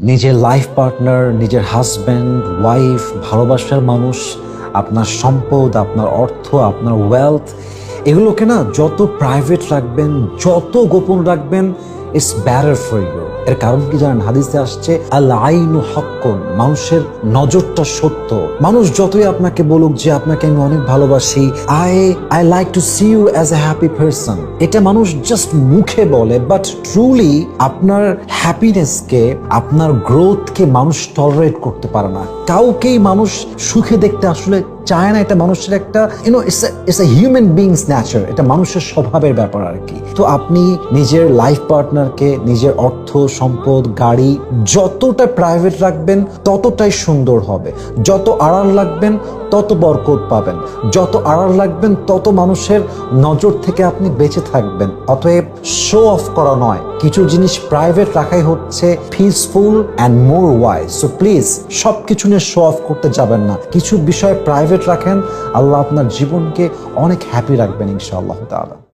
নিজের life partner নিজের husband wife ভালোবাসার মানুষ, আপনার সম্পদ, আপনার অর্থ, আপনার ওয়েলথ এগুলোকে না যত প্রাইভেট রাখবেন, যত গোপন রাখবেন ব্যাটার ফর ইউ এর কারণ কি জানেন? হাদিসে আসছে আল আইনু মানুষের নজরটা সত্য। মানুষ যতই আপনাকে বলুক যে, আপনাকে আমি অনেক ভালোবাসি। I I like to see you as a happy এটা মানুষ জাস্ট মুখে বলে বাট ট্রুলি আপনার হ্যাপিনেসকে আপনার গ্রোথকে মানুষ টলারেট করতে পারে না। কাউকেই মানুষ সুখে দেখতে আসলে চায় না। এটা মানুষের একটা you know it's it's a human beings nature এটা মানুষের স্বভাবের ব্যাপার আর কি। তো আপনি নিজের লাইফ পার্টনারকে নিজের অর্থ, সম্পদ, গাড়ি যতটা প্রাইভেট রাখবেন, ততটাই সুন্দর হবে। যত আড়াল রাখবেন, তত বরকত পাবেন। যত আড়াল রাখবেন, তত মানুষের নজর থেকে আপনি বেঁচে থাকবেন। অতএব শো অফ করা নয়। কিছু জিনিস প্রাইভেট রাখাই হচ্ছে peaceful and more wise so please সব কিছু নিয়ে শো অফ করতে যাবেন না। কিছু বিষয় প্রাইভেট রাখেন, আল্লাহ আপনার জীবনকে অনেক হ্যাপি রাখবেন, ইনশাআল্লাহ তাআলা।